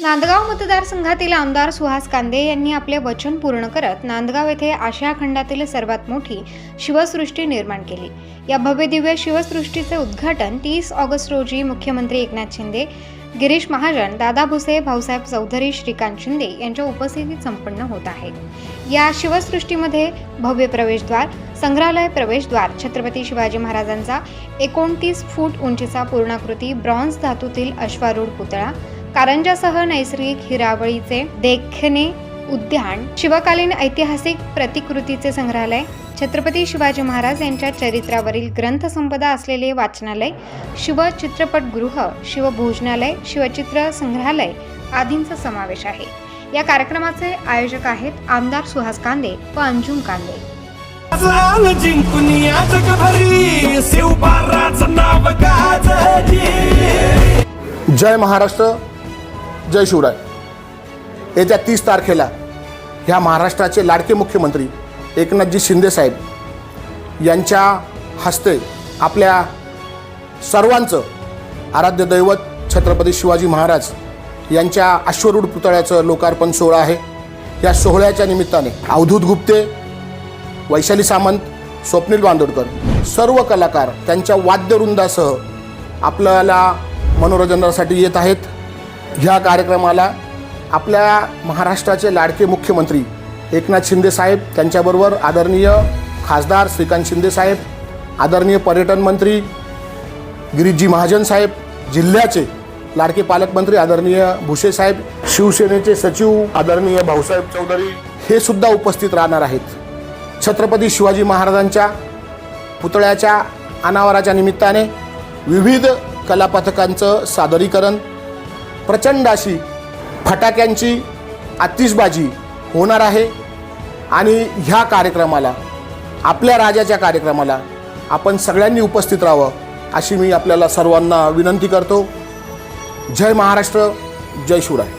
नांदगाव मतदारसंघातील आमदार सुहास कांदे यांनी आपले वचन पूर्ण करत नांदगाव येथे आशिया खंडातील सर्वात मोठी शिवसृष्टी निर्माण केली. या भव्यदिव्य शिवसृष्टीचे उद्घाटन तीस ऑगस्ट रोजी मुख्यमंत्री एकनाथ शिंदे गिरीश महाजन दादा भुसे भाऊसाहेब चौधरी श्रीकांत शिंदे यांच्या उपस्थितीत संपन्न होत आहे. या शिवसृष्टीमध्ये भव्य प्रवेशद्वार संग्रहालय प्रवेशद्वार छत्रपती शिवाजी महाराजांचा एकोणतीस फूट उंचीचा पूर्णाकृती ब्रॉन्झ धातूतील अश्वारूढ पुतळा कारंजासह नैसर्गिक हिरावळीचे देखणे उद्यान शिवकालीन ऐतिहासिक प्रतिकृतीचे संग्रहालय छत्रपती शिवाजी महाराज यांच्या चरित्रावरील ग्रंथसंपदा असलेले वाचनालय शिव चित्रपटगृह शिवभोजनालय शिवचित्र संग्रहालय आदींचा समावेश आहे. या कार्यक्रमाचे आयोजक आहेत आमदार सुहास कांदे व अंजुम कांदे. जय महाराष्ट्र. जय शिवराय येत्या तीस तारखेला ह्या महाराष्ट्राचे लाडके मुख्यमंत्री एकनाथजी शिंदेसाहेब यांच्या हस्ते आपल्या सर्वांचं आराध्य दैवत छत्रपती शिवाजी महाराज यांच्या अश्वरूढ पुतळ्याचं लोकार्पण सोहळा आहे. या सोहळ्याच्या निमित्ताने अवधूत गुप्ते वैशाली सामंत स्वप्नील बांदोडकर सर्व कलाकार त्यांच्या वाद्यवृंदासह आपल्याला मनोरंजनासाठी येत आहेत. ह्या कार्यक्रमाला आपल्या महाराष्ट्राचे लाडके मुख्यमंत्री एकनाथ शिंदे साहेब त्यांच्याबरोबर आदरणीय खासदार श्रीकांत शिंदे साहेब आदरणीय पर्यटन मंत्री गिरीशजी महाजन साहेब जिल्ह्याचे लाडके पालकमंत्री आदरणीय भुसे साहेब शिवसेनेचे सचिव आदरणीय भाऊसाहेब चौधरी हे सुद्धा उपस्थित राहणार आहेत. छत्रपती शिवाजी महाराजांच्या पुतळ्याच्या अनावराच्या निमित्ताने विविध कलापथकांचं सादरीकरण प्रचंड अशी फटाक्यांची आतिषबाजी होणार आहे. आणि ह्या कार्यक्रमाला आपल्या राजाच्या कार्यक्रमाला आपण सगळ्यांनी उपस्थित राहावं अशी मी आपल्याला सर्वांना विनंती करतो. जय महाराष्ट्र जय शिवराय.